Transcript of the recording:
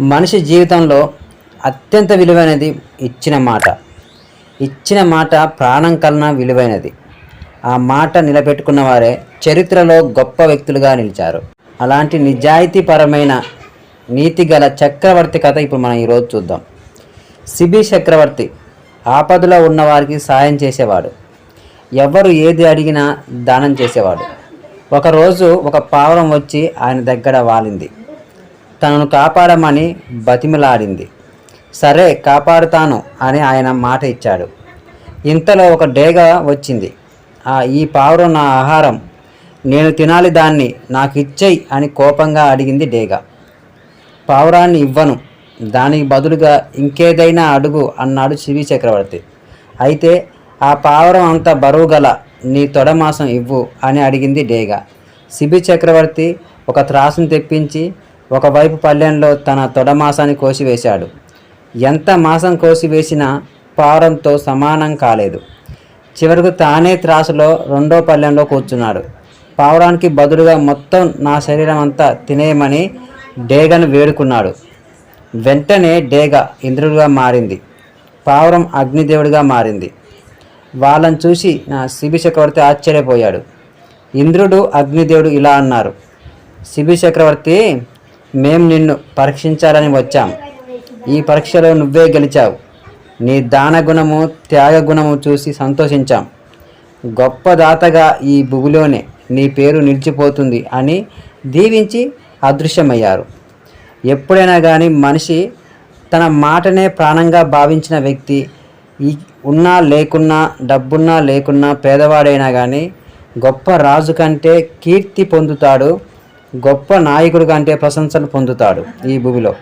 మనిషి జీవితంలో అత్యంత విలువైనది ఇచ్చిన మాట. ఇచ్చిన మాట ప్రాణం కన్నా విలువైనది. ఆ మాట నిలబెట్టుకున్న వారే చరిత్రలో గొప్ప వ్యక్తులుగా నిలిచారు. అలాంటి నిజాయితీపరమైన నీతి గల చక్రవర్తి కథ ఇప్పుడు మనం ఈరోజు చూద్దాం. సిబి చక్రవర్తి ఆపదలో ఉన్నవారికి సాయం చేసేవాడు. ఎవరు ఏది అడిగినా దానం చేసేవాడు. ఒకరోజు ఒక పావురం వచ్చి ఆయన దగ్గర వాలింది. తనను కాపాడమని బతిమిలాడింది. సరే కాపాడుతాను అని ఆయన మాట ఇచ్చాడు. ఇంతలో ఒక డేగ వచ్చింది. ఆ ఈ పావురం నా ఆహారం. నేను తినాలి దాన్ని. నాకు ఇచ్చేయి అని కోపంగా అడిగింది డేగ. పావురాన్ని ఇవ్వను. దానికి బదులుగా ఇంకేదైనా అడుగు అన్నాడు శివి చక్రవర్తి. అయితే ఆ పావురం అంత బరువు గల నీ తొడమాసం ఇవ్వు అని అడిగింది డేగ. శిబి చక్రవర్తి ఒక త్రాసును తెప్పించి ఒకవైపు పల్లెంలో తన తొడమాసాన్ని కోసివేశాడు. ఎంత మాసం కోసివేసినా పావురంతో సమానం కాలేదు. చివరకు తానే త్రాసులో రెండో పల్లెంలో కూర్చున్నాడు. పావురానికి బదులుగా మొత్తం నా శరీరం అంతా తినేయమని డేగను వేడుకున్నాడు. వెంటనే డేగ ఇంద్రుడిగా మారింది. పావురం అగ్నిదేవుడిగా మారింది. వాళ్ళని చూసి నా శిబి చక్రవర్తి ఆశ్చర్యపోయాడు. ఇంద్రుడు అగ్నిదేవుడు ఇలా అన్నారు. శిబి చక్రవర్తి మేం నిన్ను పరీక్షించాలని వచ్చాం. ఈ పరీక్షలో నువ్వే గెలిచావు. నీ దాన గుణము త్యాగ గుణము చూసి సంతోషించాం. గొప్ప దాతగా ఈ భూమిలోనే నీ పేరు నిలిచిపోతుంది అని దీవించి అదృశ్యమయ్యారు. ఎప్పుడైనా కానీ మనిషి తన మాటనే ప్రాణంగా భావించిన వ్యక్తి ఈ ఉన్నా లేకున్నా డబ్బున్నా లేకున్నా పేదవాడైనా కానీ గొప్ప రాజు కంటే కీర్తి పొందుతాడు. గొప్ప నాయకుడు కంటే ప్రశంసలు పొందుతాడు ఈ భూమిలో.